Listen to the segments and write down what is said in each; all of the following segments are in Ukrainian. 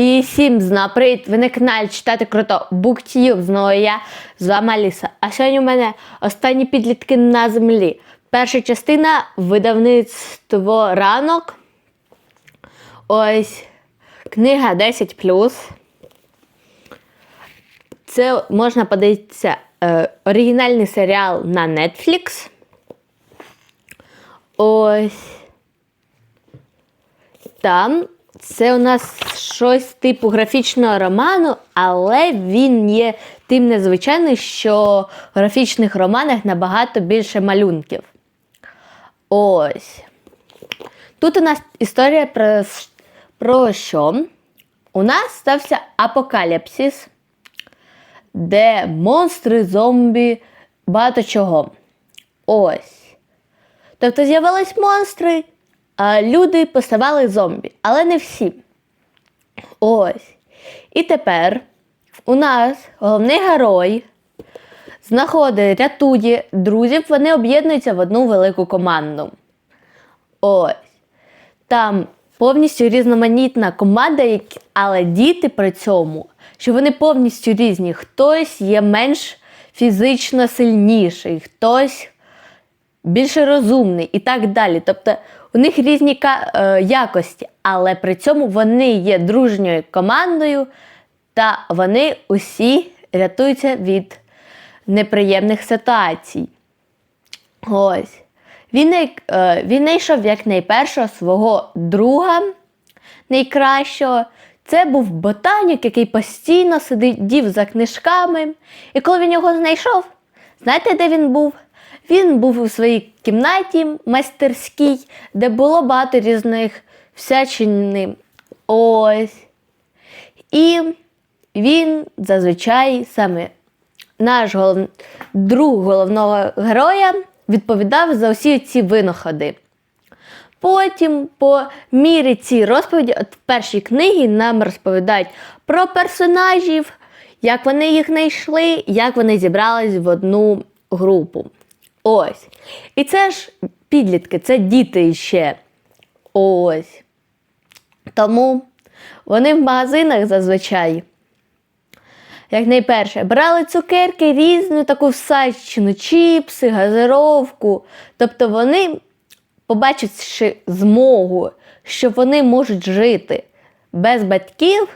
І всім зна, привіт! Ви на каналі читати круто Буктюб. Знову я з вами Аліса. А сьогодні у мене останні підлітки на землі. Перша частина видавництво ранок. Ось книга 10. Це можна подивитися е, оригінальний серіал на Netflix. Ось. Там це у нас щось типу графічного роману, але він є тим незвичайним, що в графічних романах набагато більше малюнків. Ось. Тут у нас історія про, про що? У нас стався апокаліпсис, де монстри, зомбі, багато чого. Ось. Тобто з'явились монстри, люди поставали зомбі, але не всі. Ось. І тепер у нас головний герой знаходить, рятує друзів, вони об'єднуються в одну велику команду. Ось. Там повністю різноманітна команда, але діти при цьому, що вони повністю різні. Хтось є менш фізично сильніший, хтось більше розумний і так далі. Тобто у них різні е, якості, але при цьому вони є дружньою командою, та вони усі рятуються від неприємних ситуацій. Ось. Він, е, він знайшов як найпершого свого друга найкращого. Це був ботанік, який постійно сидів за книжками. І коли він його знайшов, знаєте, де він був? Він був у своїй кімнаті майстерській, де було багато різних всячини. Ось. І він зазвичай саме наш голов... друг головного героя відповідав за усі ці винаходи. Потім, по мірі цієї розповіді, от в першій книгі нам розповідають про персонажів, як вони їх знайшли, як вони зібрались в одну групу. Ось. І це ж підлітки, це діти ще. Ось. Тому вони в магазинах зазвичай як найперше, брали цукерки різну таку всачину, чіпси, газировку. Тобто вони, побачивши змогу, що вони можуть жити без батьків,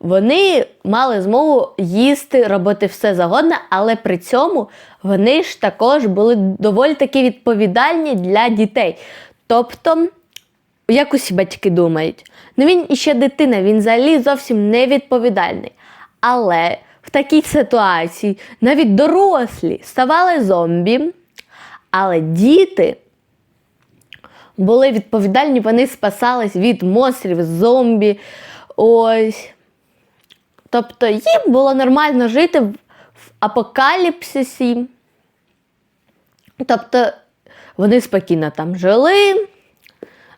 вони мали змогу їсти, робити все загодне, але при цьому вони ж також були доволі таки відповідальні для дітей. Тобто, як усі батьки думають, ну він іще дитина, він взагалі зовсім не відповідальний. Але в такій ситуації навіть дорослі ставали зомбі, але діти були відповідальні, вони спасались від монстрів, зомбі. Ось. Тобто їм було нормально жити в апокаліпсисі. Тобто вони спокійно там жили, е,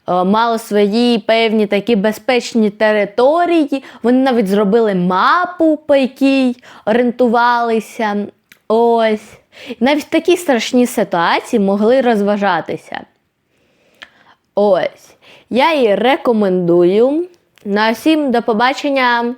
мали свої певні такі безпечні території. Вони навіть зробили мапу, по якій орієнтувалися. Ось. Навіть в такій страшній ситуації могли розважатися. Ось. Я її рекомендую. На всім до побачення.